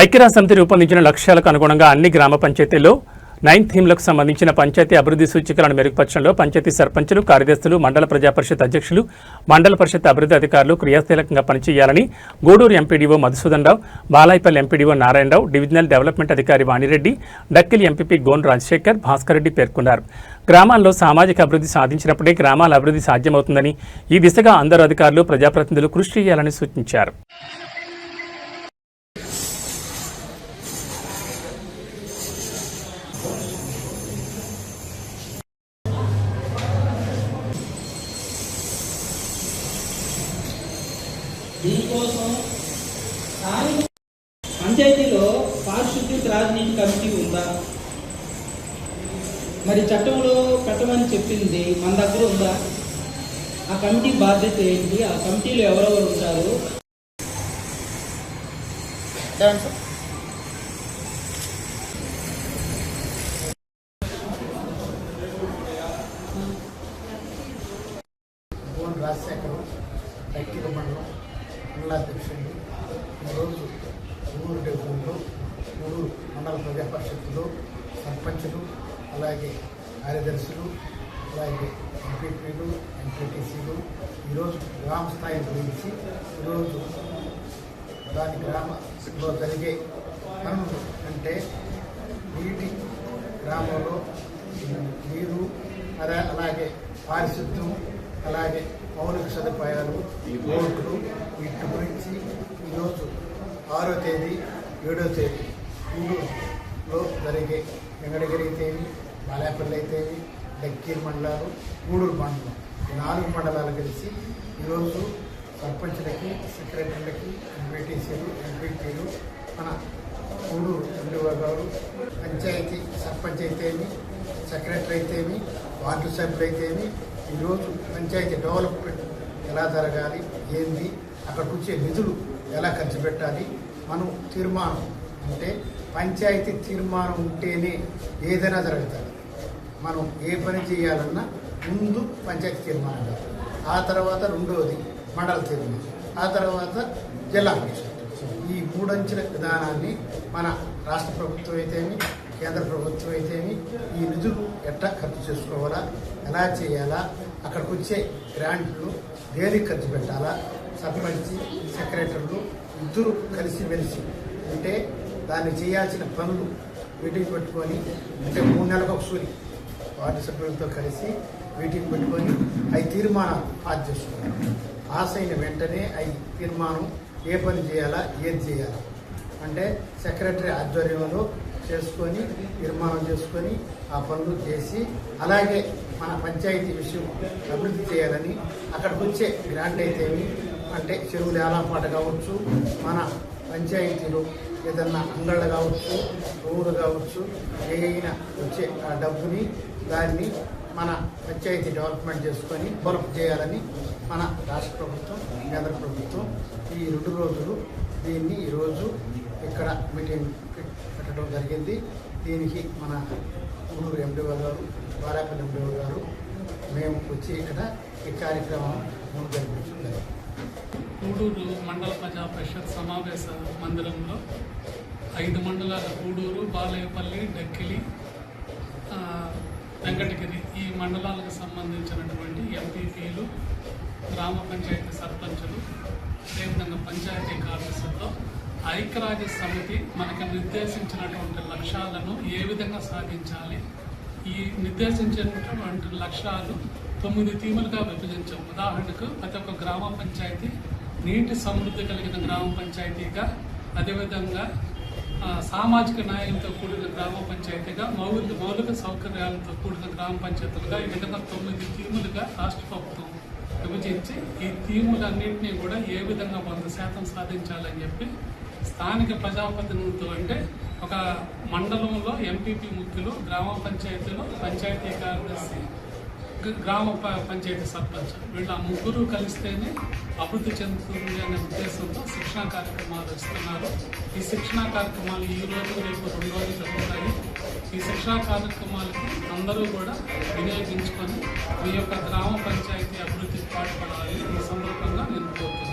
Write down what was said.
ఐక్యరాజ్య రూపొందించిన లక్ష్యాలకు అనుగుణంగా అన్ని గ్రామ పంచాయతీల్లో నైన్ థీమ్లకు సంబంధించిన పంచాయతీ అభివృద్ధి సూచికలను మెరుగుపరచడంలో పంచాయతీ సర్పంచులు కార్యదర్శులు మండల ప్రజాపరిషత్ అధ్యక్షులు మండల పరిషత్ అభివృద్ధి అధికారులు క్రియాశీలకంగా పనిచేయాలని Gudur MPDO Madhusudan Rao Balayipalli MPDO Narayanarao divisional development అధికారి వాణిరెడ్డి డక్కిలి ఎంపీపీ గోన్ రాజశేఖర్ భాస్కర్ రెడ్డి పేర్కొన్నారు. గ్రామాల్లో సామాజిక అభివృద్ధి సాధించినప్పుడే గ్రామాల అభివృద్ధి సాధ్యమవుతుందని ఈ దిశగా అందరు అధికారులు ప్రజాప్రతినిధులు కృషి చేయాలని సూచించారు. దీనికోసం స్థానిక పంచాయతీలో పారిశుద్ధ్య రాజనీతి కమిటీ ఉందా? మరి చట్టంలో పెట్టమని చెప్పింది మన దగ్గర ఉందా? ఆ కమిటీ బాధ్యత ఏంటి? ఆ కమిటీలో ఎవరెవరు ఉంటారు? రాజశేఖరం మండలం మండలాధ్యక్షుడు ఈరోజు ఊరు టెంపుల్లో ఊరు మండల ప్రజా పరిషత్తులో సర్పంచులు అలాగే కార్యదర్శులు అలాగే ఎంపీపీలు ఎంపీటీసీలు ఈరోజు గ్రామ స్థాయి గురించి ఈరోజు దాని గ్రామంలో జరిగే పనులు అంటే నీటి గ్రామంలో నీరు అలా అలాగే పారిశుద్ధ్యం అలాగే మౌలిక సదుపాయాలు రోడ్లు వీటి గురించి ఈరోజు ఆరో తేదీ ఏడో తేదీ ఊళ్ళో జరిగే వెంకటగిరి అయితేవి బాలాపల్లి అయితేవి డక్కీర్ మండలాలు గూడూరు మండలం ఈ నాలుగు మండలాలు కలిసి ఈరోజు సర్పంచులకి సెక్రటరీలకి ఎంపీటీసీలు ఎంపీటీలు మన గూడూరు ఎండిఓ గారు పంచాయతీ సర్పంచ్ అయితేమి సెక్రటరీ అయితేమి వార్డు సభ్యులు అయితేమి ఈరోజు పంచాయతీ డెవలప్మెంట్ ఎలా జరగాలి ఏంది అక్కడికి వచ్చే నిధులు ఎలా ఖర్చు పెట్టాలి మనం తీర్మానం అంటే పంచాయతీ తీర్మానం ఉంటేనే ఏదైనా జరుగుతుంది మనం ఏ పని చేయాలన్నా ముందు పంచాయతీ తీర్మానం కావాలి. ఆ తర్వాత రెండవది మండల తీర్మానం ఆ తర్వాత జిల్లా ఈ మూడంచెల విధానాన్ని మన రాష్ట్ర ప్రభుత్వం అయితేమి కేంద్ర ప్రభుత్వం అయితేమి ఈ నిధులు ఎట్లా ఖర్చు చేసుకోవాలా ఎలా చేయాలా అక్కడికి వచ్చే గ్రాంట్లు దేనికి ఖర్చు పెట్టాలా సర్పంచ్ సెక్రటరీలు ఇద్దరు కలిసి మెలిసి అంటే దాన్ని చేయాల్సిన పనులు మీటింగ్ పెట్టుకొని అంటే మూడు నెలలకు ఒకసారి వార్డు సభ్యులతో కలిసి మీటింగ్ పెట్టుకొని అవి తీర్మానాలు పాస్ చేసుకున్నాం పాస్ అయిన వెంటనే అవి తీర్మానం ఏ పని చేయాలా ఏది చేయాలా. అంటే సెక్రటరీ ఆధ్వర్యంలో చేసుకొని నిర్మాణం చేసుకొని ఆ పనులు చేసి అలాగే మన పంచాయతీ విషయం అభివృద్ధి చేయాలని అక్కడికి వచ్చే గ్రాంట్ అయితేమి అంటే చెరువులు ఏలాపాట కావచ్చు మన పంచాయతీలో ఏదన్నా అంగళ్ళు కావచ్చు ఊరు కావచ్చు ఏదైనా వచ్చే ఆ డబ్బుని దాన్ని మన పంచాయతీ డెవలప్మెంట్ చేసుకొని డెవలప్ చేయాలని మన రాష్ట్ర ప్రభుత్వం కేంద్ర ప్రభుత్వం ఈ రెండు రోజులు దీన్ని ఈరోజు ఇక్కడ మీటింగ్ పెట్టడం జరిగింది. దీనికి మన ఊరు ఎండిఓ గారు వారాపల్లి ఎండిఓ గారు మేము వచ్చి ఇక్కడ ఈ కార్యక్రమం ముందు జరిపించుకున్నాం కూడూరు గూడూరు మండల ప్రజా పరిషత్ సమావేశ మందిరంలో ఐదు మండలాల గూడూరు బాలయపల్లి డక్కిలి వెంకటగిరి ఈ మండలాలకు సంబంధించినటువంటి ఎంపీపీలు గ్రామ పంచాయతీ సర్పంచులు అదేవిధంగా పంచాయతీ కార్యదర్శులతో ఐక్యరాజ్య సమితి మనకు నిర్దేశించినటువంటి లక్ష్యాలను ఏ విధంగా సాధించాలి? ఈ నిర్దేశించినటువంటి లక్ష్యాలు తొమ్మిది థీములుగా విభజించాం. ఉదాహరణకు ప్రతి ఒక్క గ్రామ పంచాయతీ నీటి సమృద్ధి కలిగిన గ్రామ పంచాయతీగా అదేవిధంగా సామాజిక న్యాయంతో కూడిన గ్రామ పంచాయతీగా మౌలిక మౌలిక సౌకర్యాలతో కూడిన గ్రామ పంచాయతీలుగా ఈ విధంగా తొమ్మిది థీములుగా రాష్ట్ర ప్రభుత్వం విభజించి ఈ థీములన్నింటినీ కూడా ఏ విధంగా వంద శాతం సాధించాలని చెప్పి స్థానిక ప్రజాప్రతినిధులతో అంటే ఒక మండలంలో ఎంపీపీ ముఖ్యులు గ్రామ పంచాయతీలో పంచాయతీ కార్యదర్శి గ్రామ ప- పంచాయతీ సర్పంచ్. వీళ్ళ ముగ్గురు కలిస్తేనే అభివృద్ధి చెందుతుంది అనే ఉద్దేశంతో శిక్షణా కార్యక్రమాలు ఇస్తున్నారు ఈ శిక్షణా కార్యక్రమాలు ఈ రోజు రేపు రెండు రోజులు జరుగుతాయి. ఈ శిక్షణా కార్యక్రమాలకి అందరూ కూడా వినియోగించుకొని మీ యొక్క గ్రామ పంచాయతీ అభివృద్ధికి పాటుపడాలి ఈ సందర్భంగా నేను కోరుతున్నాను.